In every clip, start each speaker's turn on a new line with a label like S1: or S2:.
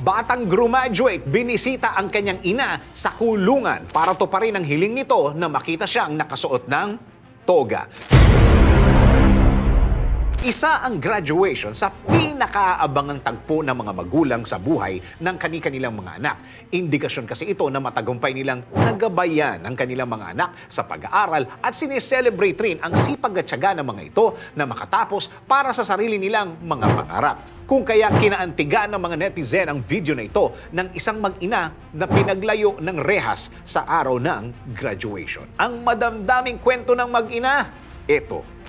S1: Batang graduate, binisita ang kanyang ina sa kulungan para to pa rin ang hiling nito na makita siyang nakasuot ng toga. Isa ang graduation sa pinakaabangang tagpo ng mga magulang sa buhay ng kani-kanilang mga anak. Indikasyon kasi ito na matagumpay nilang nagabayan ang kanilang mga anak sa pag-aaral at sineselebrate rin ang sipag at tiyaga ng mga ito na makatapos para sa sarili nilang mga pangarap. Kung kaya kinaantigaan ng mga netizen ang video na ito ng isang mag-ina na pinaglayo ng rehas sa araw ng graduation. Ang madamdaming kwento ng mag-ina, ito.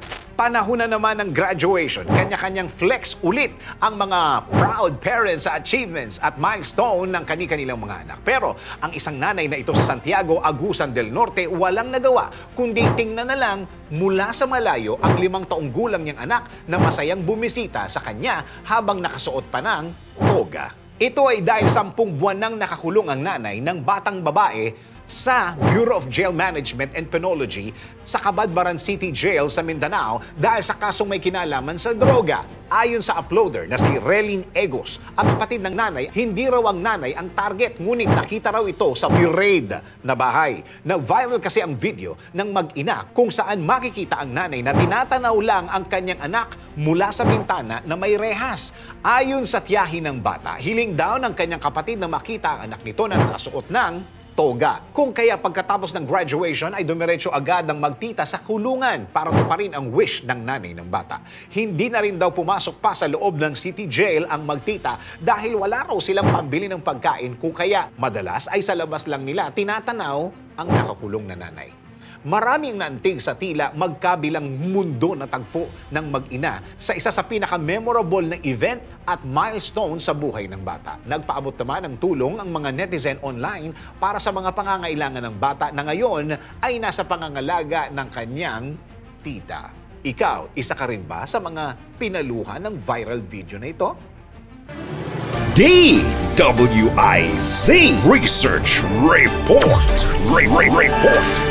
S1: Panahon na naman ng graduation, kanya-kanyang flex ulit ang mga proud parents sa achievements at milestone ng kani-kanilang mga anak. Pero ang isang nanay na ito sa Santiago, Agusan del Norte, walang nagawa kundi tingnan na lang mula sa malayo ang limang taong gulang niyang anak na masayang bumisita sa kanya habang nakasuot pa ng toga. Ito ay dahil sampung buwan nang nakakulong ang nanay ng batang babae sa Bureau of Jail Management and Penology sa Cabadbaran City Jail sa Mindanao dahil sa kasong may kinalaman sa droga. Ayon sa uploader na si Relin Egos, ang kapatid ng nanay, hindi raw ang nanay ang target ngunit nakita raw ito sa raid na bahay. Nag-viral kasi ang video ng mag-ina kung saan makikita ang nanay na tinatanaw lang ang kanyang anak mula sa bintana na may rehas. Ayon sa tiyahin ng bata, hiling daw ng kanyang kapatid na makita ang anak nito na nakasuot ng toga. Kung kaya pagkatapos ng graduation ay dumiretso agad ng magtita sa kulungan para tuparin ang wish ng nanay ng bata. Hindi na rin daw pumasok pa sa loob ng city jail ang magtita dahil wala raw silang pambili ng pagkain kung kaya madalas ay sa labas lang nila tinatanaw ang nakakulong na nanay. Maraming naantig sa tila magkabilang mundo na tagpo ng mag-ina sa isa sa pinaka-memorable na event at milestone sa buhay ng bata. Nagpaabot naman ng tulong ang mga netizen online para sa mga pangangailangan ng bata na ngayon ay nasa pangangalaga ng kanyang tita. Ikaw, isa ka rin ba sa mga pinaluhan ng viral video na ito?
S2: DWIZ Research Report. Re- Re- Report.